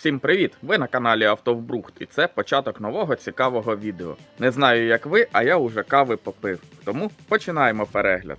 Всім привіт! Ви на каналі Автовбрухт і це початок нового цікавого відео. Не знаю як ви, а я уже кави попив. Тому починаємо перегляд.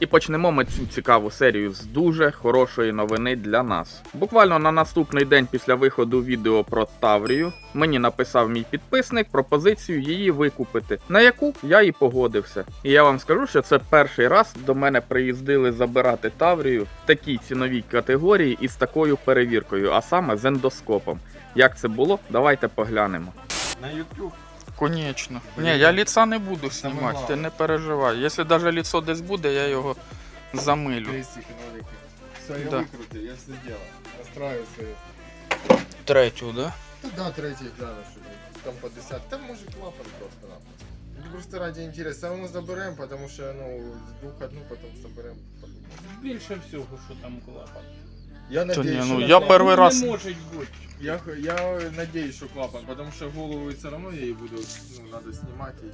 І почнемо ми цю цікаву серію з дуже хорошої новини для нас. Буквально на наступний день після виходу відео про Таврію мені написав мій підписник пропозицію її викупити, на яку я і погодився. І я вам скажу, що це перший раз до мене приїздили забирати Таврію в такій ціновій категорії і з такою перевіркою, а саме з ендоскопом. Як це було, давайте поглянемо. На YouTube. Конечно. Ні, я лица не буду знімати, ти не переживай. Якщо навіть лицо десь буде, я його замилю. Все, я Да. викрутив, я все зробив. Третю, да? Та да, третій гляну, що там по 10. Там може клапан просто нам. Ну, Просто раді інтересу. Самому заберемо, тому що ну, з двох одну потім заберемо. Більше всього, що там клапан. Я Та ні, надіюсь, ну, що я клапан- перший раз- Не може бути. Я, я надіюсь, що клапан, тому що голову все одно я її буду, ну, надо знімати і е,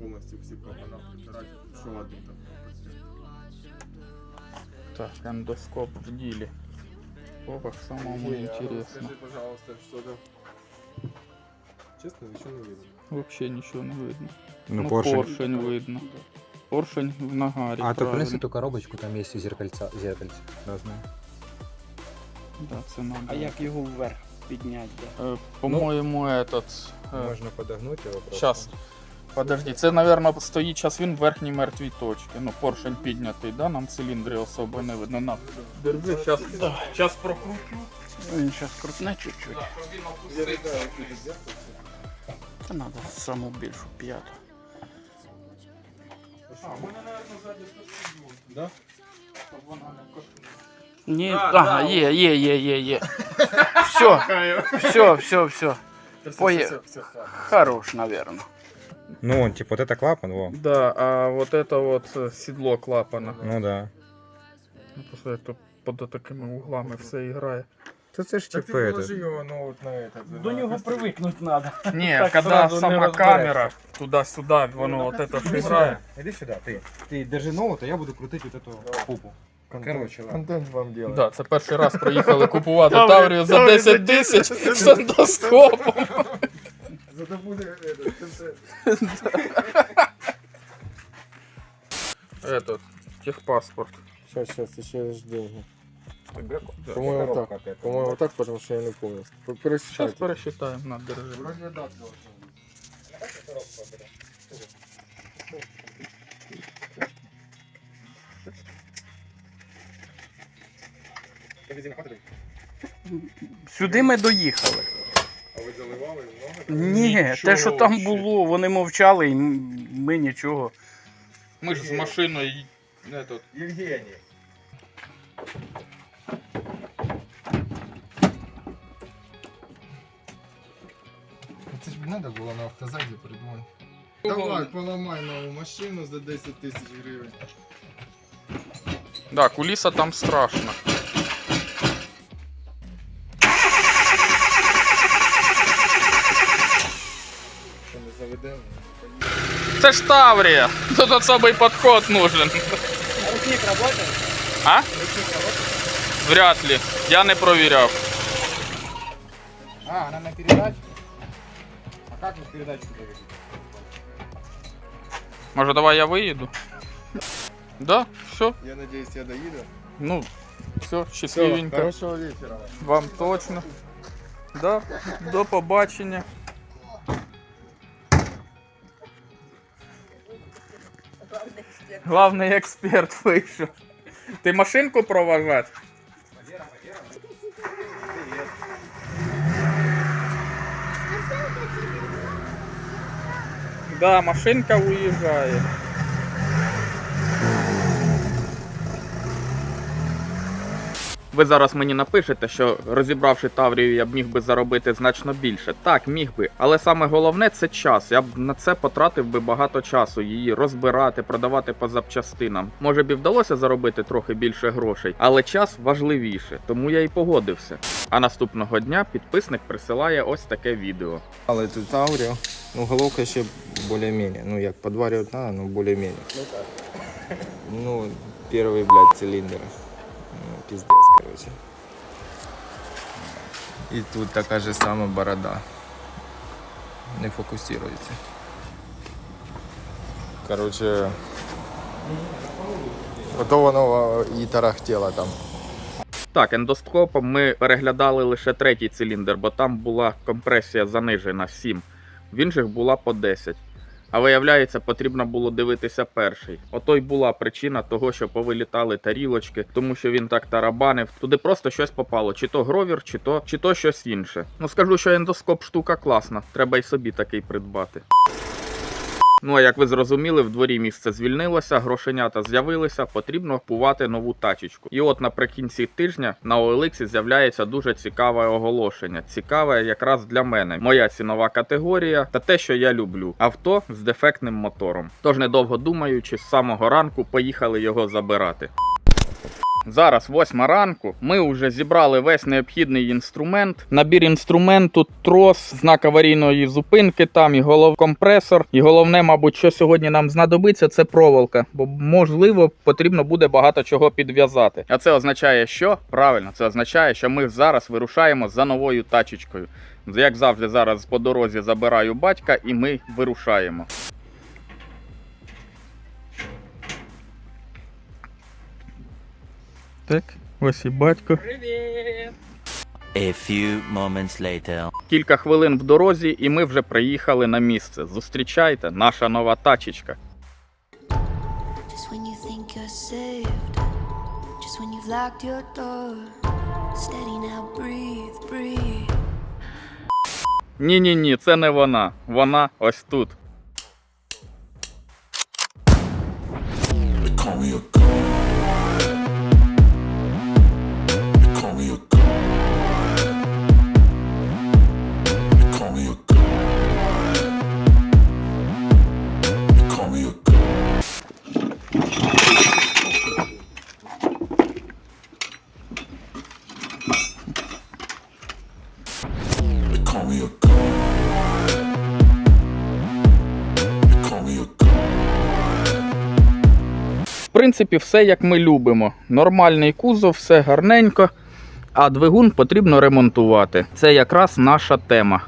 повністю всі клапана прибирати, що один там. Так, ендоскоп в ділі. Ого, самому Є, а ну, интересно. Скажи, пожалуйста, що там. Чесно, нічого не видно. Вообще нічого не видно. Ну, Ну, поршень. поршень видно. Поршень в нагарі. А, то правильно. принеси ту коробочку, там есть и зеркальца, зеркальце разное. Да, це надо. А як його вверх підняти? де? Е, По-моєму, этот. е, Можно подогнуть его просто. Щас. Подожди, це, мабуть, стоїть час він в верхній мертвій точці. Ну, поршень піднятий, да? Нам циліндри особо не видно. На. Держи, щас, щас прокручу. Він зараз крутне чуть-чуть. Я не знаю. Це треба саму більшу п'яту. А, у мене, мабуть, ззаді Да? щоб вона не коснула. Ні, Да, ага, да, є, є, є, є, є. Все, все, все, все. Все, Пое- все, все, все. Хорош, наверное. Ну, он, типа, вот это клапан, во. Да, а вот это вот е, сідло клапана. Ну да. Ну, просто як то під такими углами все грає. То це ж Так ти типа положи это. його ну, от на этот. До на нього костюм. привикнути треба. Ні, Так коли зразу не сама розберешся. камера туди-сюди, воно от это Иди грає. сюда, иди сюда, ты. Ты держи ноут, а я буду крутить вот эту Давай. пупу. Контент- Короче, ладно. Контент вам делать. Да, це перший раз проїхали купувати Таврію- Таврію за Таврію 10 за тисяч 10 з ендоскопом. Зато буде этот, контент. Этот, техпаспорт. Сейчас, сейчас, еще ж деньги. Да. По-моему, коробка так. опять. По-моему, так, потому что я не помню. Зараз Пересчитайте. пересчитаємо, на, держи. Вроде да, должен быть. Сюди ми доїхали. А ви заливали много? Ні, те, що там було, вони мовчали, і ми нічого. Ми ж з машиною этот, Евгений. Це ж треба було на автозаді придумати. Давай, поламай нову машину за 10 тисяч гривень. Да, куліса там страшна. Це ж Таврія! Тут особий підход нужен. Ручник працює? А? Вряд ли. Я не провіряв. А, она на передаче? А как вы передачу довели? Може, давай я виїду? Да, все. Я надіюсь, я доїду. Ну, все, Все, щасливенько. хорошого вечора. Вам точно. Да, до побачення. Главний експерт вийшов. Ти машинку провожать? Да, машинка уїжджає. Ви зараз мені напишете, що розібравши Таврію, я б міг би заробити значно більше. Так, міг би. Але саме головне це час. Я б на це потратив би багато часу, її розбирати, продавати по запчастинам. Може б і вдалося заробити трохи більше грошей, але час важливіше, тому я і погодився. А наступного дня підписник присилає ось таке відео. Але тут Таврію. Ну, головка ще більш-менш. Ну, як подварювати треба, ну, більш-менш. Ну, перший, блядь, циліндр. Ну, пиздец, короче. І тут така же сама борода. Не фокусується. Короче, ото воно і тарахтіло там. Так, ендоскопом ми переглядали лише третій циліндр, бо там була компресія занижена 7. В інших була по 10. А виявляється, потрібно було дивитися перший. Ото й була причина того, що повилітали тарілочки, тому що він так тарабанив. Туди просто щось попало, чи то гровір, чи то, чи то щось інше. Ну скажу, що ендоскоп штука класна, треба й собі такий придбати. Ну а як ви зрозуміли, в дворі місце звільнилося, грошенята з'явилися, потрібно купувати нову тачечку. І от наприкінці тижня на OLX з'являється дуже цікаве оголошення. Цікаве якраз для мене. Моя цінова категорія та те, що я люблю. Авто з дефектним мотором. Тож, недовго думаючи, з самого ранку поїхали його забирати. Зараз восьма ранку. Ми вже зібрали весь необхідний інструмент. Набір інструменту, трос, знак аварійної зупинки, там і головкомпресор. І головне, мабуть, що сьогодні нам знадобиться, це проволока. Бо можливо потрібно буде багато чого підв'язати. А це означає, що правильно, це означає, що ми зараз вирушаємо за новою тачечкою. Як завжди, зараз по дорозі забираю батька, і ми вирушаємо. Так, ось і батько. A few moments later. Кілька хвилин в дорозі, і ми вже приїхали на місце. Зустрічайте, наша нова тачечка. Just when you think you're saved, just when you've locked your door. Steady now, breathe, breathe. Ні, ні, ні, це не вона. Вона ось тут. Принципі, все як ми любимо. Нормальний кузов, все гарненько, а двигун потрібно ремонтувати. Це якраз наша тема.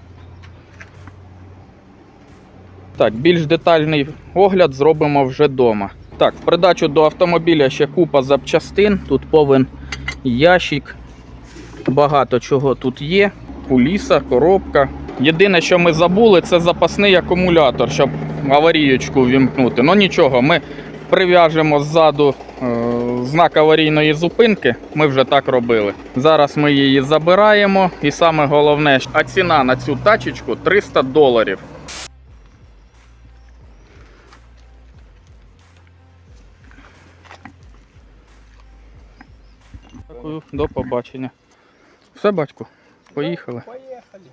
Так, більш детальний огляд зробимо вже вдома. Так, в придачу до автомобіля ще купа запчастин. Тут повен ящик. Багато чого тут є. Куліса, коробка. Єдине, що ми забули, це запасний акумулятор, щоб аварійочку вімкнути. Ну нічого, ми прив'яжемо ззаду е, знак аварійної зупинки. Ми вже так робили. Зараз ми її забираємо. І саме головне, а ціна на цю тачечку 300 доларів. Дякую, до побачення. Все, батько, поїхали. Поехали.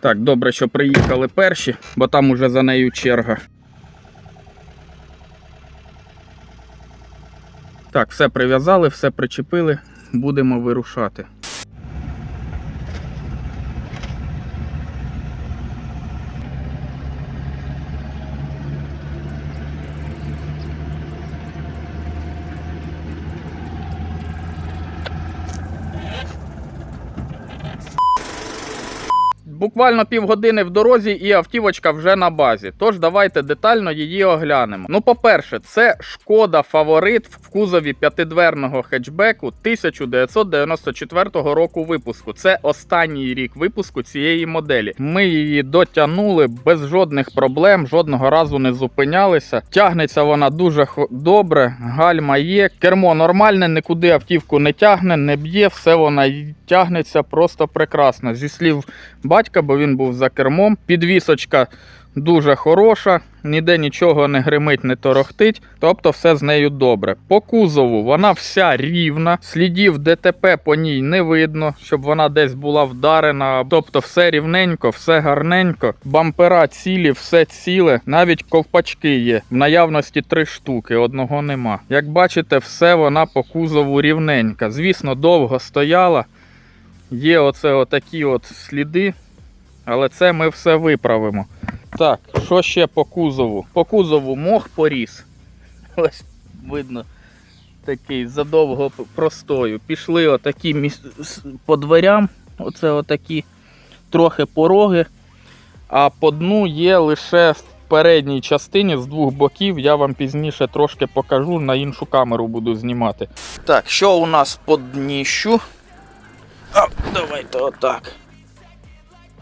Так, добре, що приїхали перші, бо там уже за нею черга. Так, все прив'язали, все причепили, будемо вирушати. Буквально півгодини в дорозі і автівочка вже на базі. Тож давайте детально її оглянемо. Ну, по-перше, це шкода фаворит в кузові п'ятидверного хетчбеку 1994 року випуску. Це останній рік випуску цієї моделі. Ми її дотягнули без жодних проблем, жодного разу не зупинялися. Тягнеться вона дуже добре, гальма є, кермо нормальне, нікуди автівку не тягне, не б'є, все вона тягнеться просто прекрасно. Зі слів батька, бо він був за кермом. Підвісочка дуже хороша, ніде нічого не гримить, не торохтить, тобто все з нею добре. По кузову вона вся рівна, слідів ДТП по ній не видно, щоб вона десь була вдарена. Тобто все рівненько, все гарненько. Бампера цілі, все ціле, навіть ковпачки є. В наявності три штуки, одного нема. Як бачите, все вона по кузову рівненька. Звісно, довго стояла. Є оце отакі от сліди, але це ми все виправимо. Так, що ще по кузову? По кузову мох поріс. Ось видно такий задовго простою. Пішли отакі по дверям, оце отакі трохи пороги, а по дну є лише в передній частині з двох боків. Я вам пізніше трошки покажу, на іншу камеру буду знімати. Так, що у нас по дніщу? А, давайте отак.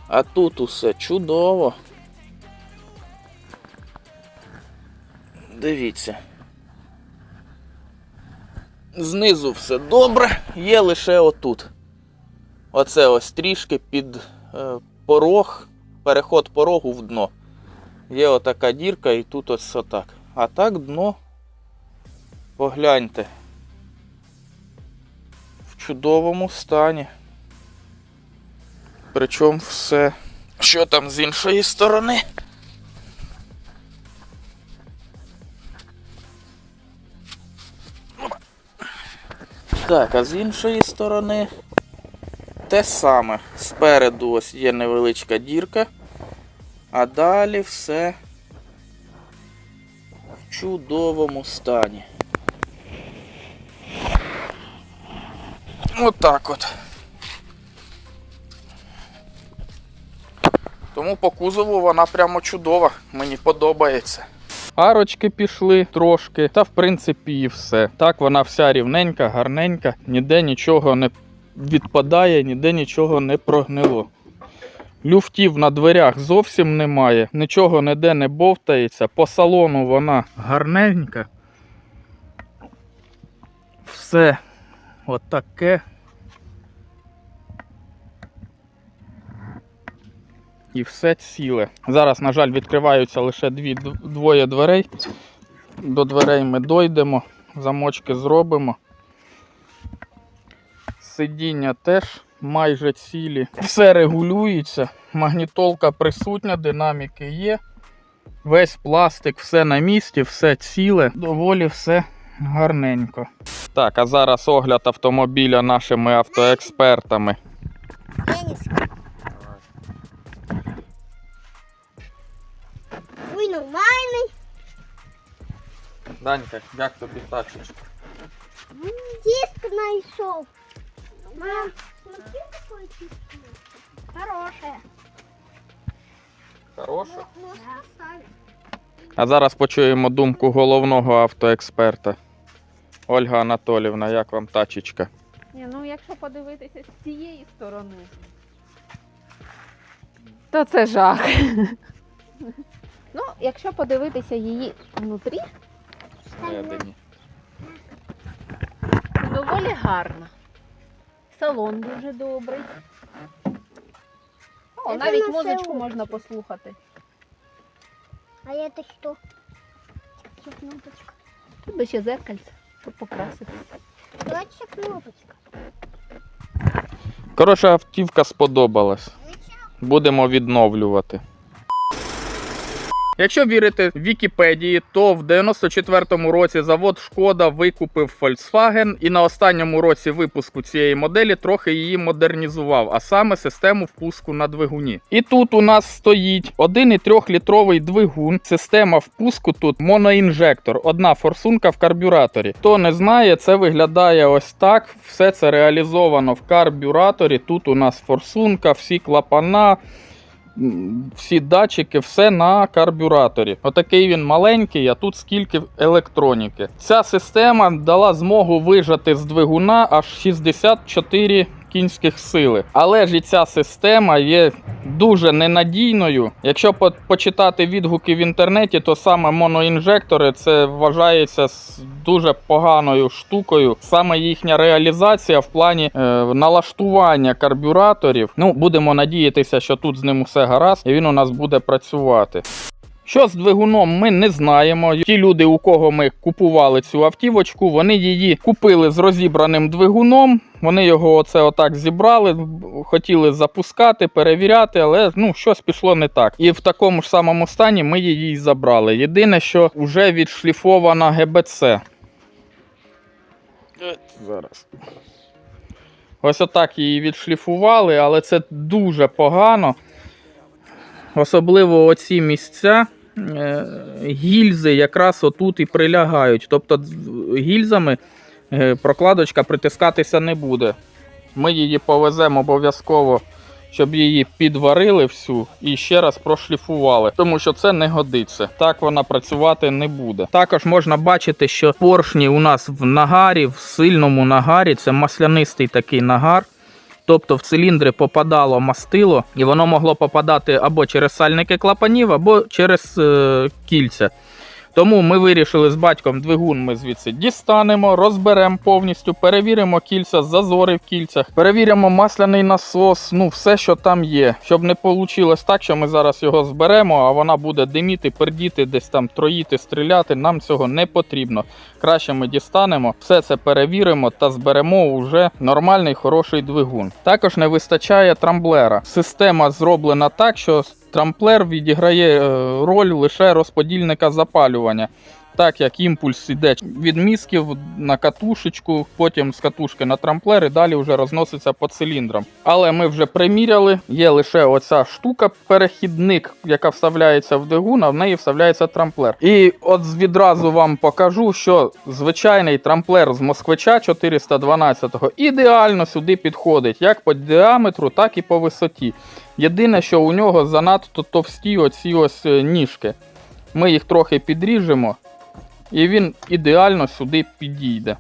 А тут усе чудово. Дивіться. Знизу все добре, є лише отут. Оце ось трішки під е, порог, переход порогу в дно. Є отака дірка і тут ось отак. А так дно. Погляньте. В чудовому стані. Причому все. Що там з іншої сторони? Так, а з іншої сторони те саме. Спереду ось є невеличка дірка, а далі все в чудовому стані. Отак от. Тому по кузову вона прямо чудова, мені подобається. Арочки пішли трошки, та в принципі і все. Так вона вся рівненька, гарненька, ніде нічого не відпадає, ніде нічого не прогнило. Люфтів на дверях зовсім немає, нічого ніде не бовтається. По салону вона гарненька. Все отаке. І все ціле. Зараз, на жаль, відкриваються лише дві, двоє дверей. До дверей ми дойдемо, замочки зробимо. Сидіння теж майже цілі. Все регулюється, магнітолка присутня, динаміки є. Весь пластик, все на місці, все ціле, доволі все гарненько. Так, а зараз огляд автомобіля нашими автоекспертами. Данька, як тобі тачечка? Диск знайшов. Мам, смотри, какой диск. Хорошая. Хороша? А зараз почуємо думку головного автоексперта. Ольга Анатолівна, як вам тачечка? Ні, ну якщо подивитися з цієї сторони, то це жах. ну, якщо подивитися її внутрі, Всередині. доволі гарна. Салон дуже добрий. О, навіть на музичку село. можна послухати. А это что? Что кнопочка? Тут би ще зеркальце, щоб покраситися. Точно кнопочка. Коротше, автівка сподобалась. Будемо відновлювати. Якщо вірити Вікіпедії, то в 94-му році завод Шкода викупив Volkswagen і на останньому році випуску цієї моделі трохи її модернізував, а саме систему впуску на двигуні. І тут у нас стоїть 1,3 літровий двигун. Система впуску тут моноінжектор, одна форсунка в карбюраторі. Хто не знає, це виглядає ось так. Все це реалізовано в карбюраторі. Тут у нас форсунка, всі клапана. Всі датчики, все на карбюраторі. Отакий він маленький, а тут скільки електроніки. Ця система дала змогу вижати з двигуна аж 64 кінських сили. Але ж і ця система є дуже ненадійною. Якщо почитати відгуки в інтернеті, то саме моноінжектори це вважається дуже поганою штукою. Саме їхня реалізація в плані е, налаштування карбюраторів. Ну, будемо надіятися, що тут з ним усе гаразд, і він у нас буде працювати. Що з двигуном, ми не знаємо. Ті люди, у кого ми купували цю автівочку, вони її купили з розібраним двигуном. Вони його оце отак зібрали, хотіли запускати, перевіряти, але ну щось пішло не так. І в такому ж самому стані ми її забрали. Єдине, що вже відшліфована ГБЦ. Зараз. Ось отак її відшліфували, але це дуже погано. Особливо оці місця. е, Гільзи якраз отут і прилягають. Тобто гільзами е, прокладочка притискатися не буде. Ми її повеземо обов'язково, щоб її підварили всю і ще раз прошліфували, тому що це не годиться. Так вона працювати не буде. Також можна бачити, що поршні у нас в нагарі, в сильному нагарі, це маслянистий такий нагар. Тобто в циліндри попадало мастило, і воно могло попадати або через сальники клапанів, або через е, кільця. Тому ми вирішили з батьком двигун ми звідси дістанемо, розберемо повністю, перевіримо кільця, зазори в кільцях, перевіримо масляний насос, ну все, що там є. Щоб не вийшло так, що ми зараз його зберемо, а вона буде диміти, пердіти, десь там троїти, стріляти. Нам цього не потрібно. Краще ми дістанемо, все це перевіримо та зберемо уже нормальний хороший двигун. Також не вистачає трамблера. Система зроблена так, що трамплер відіграє е, роль лише розподільника запалювання. Так як імпульс іде від місків на катушечку, потім з катушки на трамплер і далі вже розноситься по циліндрам. Але ми вже приміряли, є лише оця штука, перехідник, яка вставляється в двигун, а в неї вставляється трамплер. І от відразу вам покажу, що звичайний трамплер з москвича 412-го ідеально сюди підходить, як по діаметру, так і по висоті. Єдине, що у нього занадто товсті оці ось е, ніжки. Ми їх трохи підріжемо, і він ідеально сюди підійде.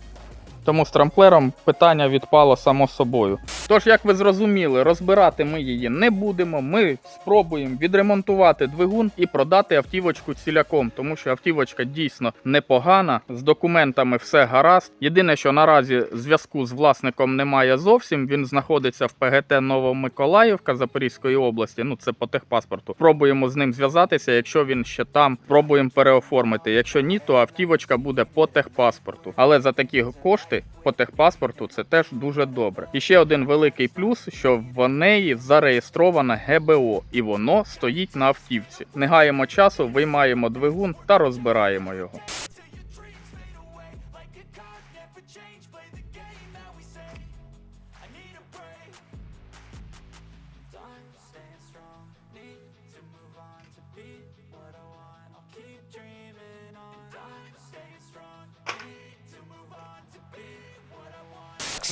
Тому з трамплером питання відпало само собою. Тож, як ви зрозуміли, розбирати ми її не будемо. Ми спробуємо відремонтувати двигун і продати автівочку ціляком, тому що автівочка дійсно непогана. З документами все гаразд. Єдине, що наразі зв'язку з власником немає зовсім. Він знаходиться в ПГТ Новомиколаївка Запорізької області. Ну це по техпаспорту. Пробуємо з ним зв'язатися. Якщо він ще там, пробуємо переоформити. Якщо ні, то автівочка буде по техпаспорту. Але за такі кошти по техпаспорту це теж дуже добре. І ще один великий плюс, що в неї зареєстроване ГБО, і воно стоїть на автівці. Не гаємо часу, виймаємо двигун та розбираємо його.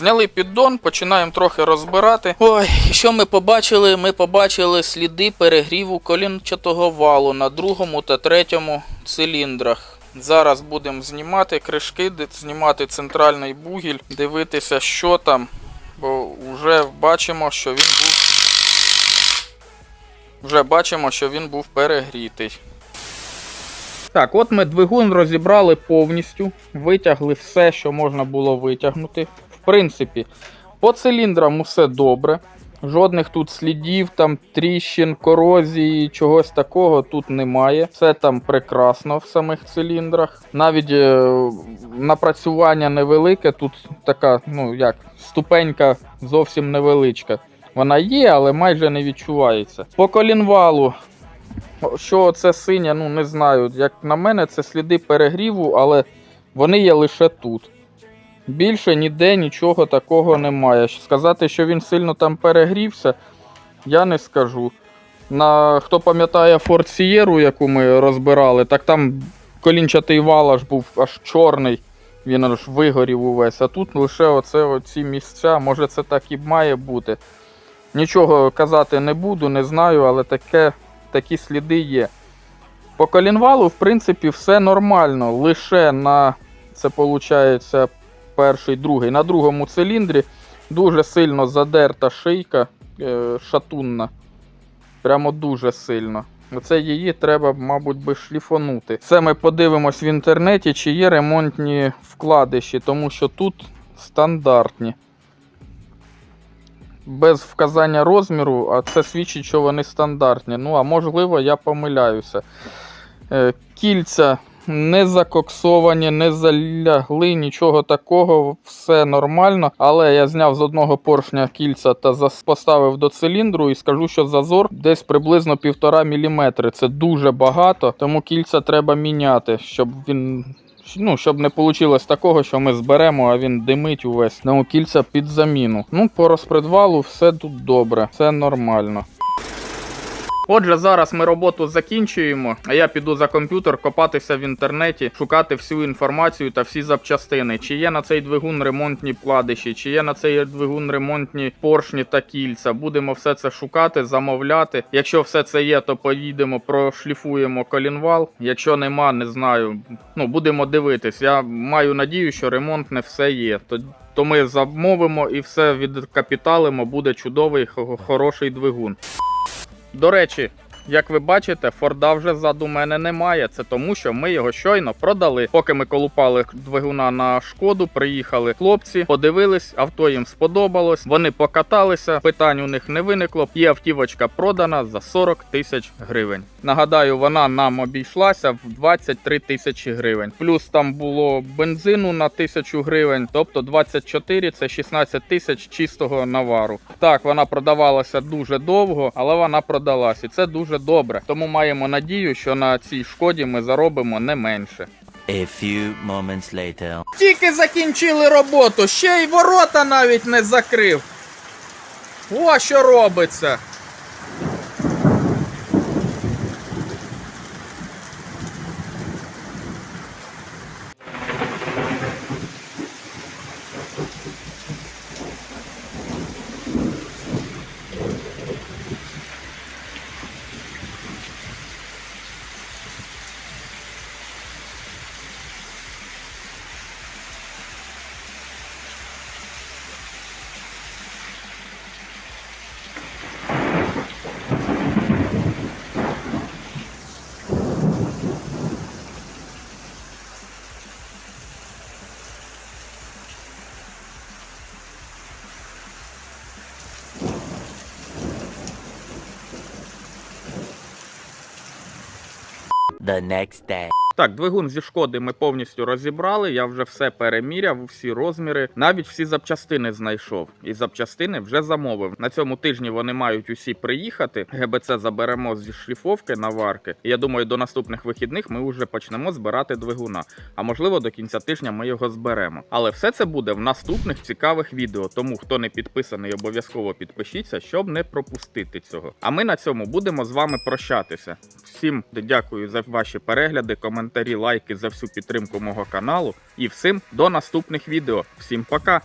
Зняли піддон, починаємо трохи розбирати. Ой, що ми побачили? Ми побачили сліди перегріву колінчатого валу на другому та третьому циліндрах. Зараз будемо знімати кришки, знімати центральний бугіль, дивитися, що там, бо вже бачимо, що він був. Вже бачимо, що він був перегрітий. Так, от ми двигун розібрали повністю, витягли все, що можна було витягнути. В принципі, по циліндрам усе добре. Жодних тут слідів, там тріщин, корозії, чогось такого тут немає. Все там прекрасно в самих циліндрах. Навіть е, напрацювання невелике, тут така, ну як, ступенька зовсім невеличка. Вона є, але майже не відчувається. По колінвалу Що це синя, ну не знаю. Як на мене, це сліди перегріву, але вони є лише тут. Більше ніде нічого такого немає. Сказати, що він сильно там перегрівся, я не скажу. На, хто пам'ятає Ford Sierra, яку ми розбирали, так там колінчатий вал аж був аж чорний, він аж вигорів увесь. А тут лише оце, оці місця, може це так і має бути. Нічого казати не буду, не знаю, але таке такі сліди є. По колінвалу, в принципі, все нормально. Лише на це виходить перший, другий. На другому циліндрі дуже сильно задерта шийка е, шатунна. Прямо дуже сильно. Оце її треба, мабуть, би шліфонути. Це ми подивимось в інтернеті, чи є ремонтні вкладиші, тому що тут стандартні. Без вказання розміру, а це свідчить, що вони стандартні. Ну, а можливо, я помиляюся. Е, Кільця не закоксовані, не залягли, нічого такого, все нормально. Але я зняв з одного поршня кільця та поставив до циліндру і скажу, що зазор десь приблизно 1,5 мм. Це дуже багато, тому кільця треба міняти, щоб він. Ну, щоб не вийшло такого, що ми зберемо, а він димить увесь. Тому кільця під заміну. Ну, по розпредвалу все тут добре, все нормально. Отже, зараз ми роботу закінчуємо, а я піду за комп'ютер копатися в інтернеті, шукати всю інформацію та всі запчастини. Чи є на цей двигун ремонтні вкладиші, чи є на цей двигун ремонтні поршні та кільця. Будемо все це шукати, замовляти. Якщо все це є, то поїдемо, прошліфуємо колінвал. Якщо нема, не знаю. Ну будемо дивитись. Я маю надію, що ремонтне все є. То то ми замовимо і все відкапіталимо, буде чудовий хороший двигун. До речі, як ви бачите, Форда вже ззаду мене немає. Це тому, що ми його щойно продали. Поки ми колупали двигуна на шкоду, приїхали хлопці, подивились, авто їм сподобалось. Вони покаталися, питань у них не виникло. Є автівочка продана за 40 тисяч гривень. Нагадаю, вона нам обійшлася в 23 тисячі гривень. Плюс там було бензину на тисячу гривень, тобто 24 це 16 тисяч чистого навару. Так, вона продавалася дуже довго, але вона продалась, і це дуже добре. Тому маємо надію, що на цій шкоді ми заробимо не менше. A few moments later. Тільки закінчили роботу, ще й ворота навіть не закрив. О, що робиться. The next day. Так, двигун зі шкоди ми повністю розібрали. Я вже все переміряв, всі розміри, навіть всі запчастини знайшов. І запчастини вже замовив. На цьому тижні вони мають усі приїхати. ГБЦ заберемо зі шліфовки наварки. І я думаю, до наступних вихідних ми вже почнемо збирати двигуна. А можливо, до кінця тижня ми його зберемо. Але все це буде в наступних цікавих відео. Тому хто не підписаний, обов'язково підпишіться, щоб не пропустити цього. А ми на цьому будемо з вами прощатися. Всім дякую за ваші перегляди, коментарі, лайки за всю підтримку мого каналу. І всім до наступних відео. Всім пока!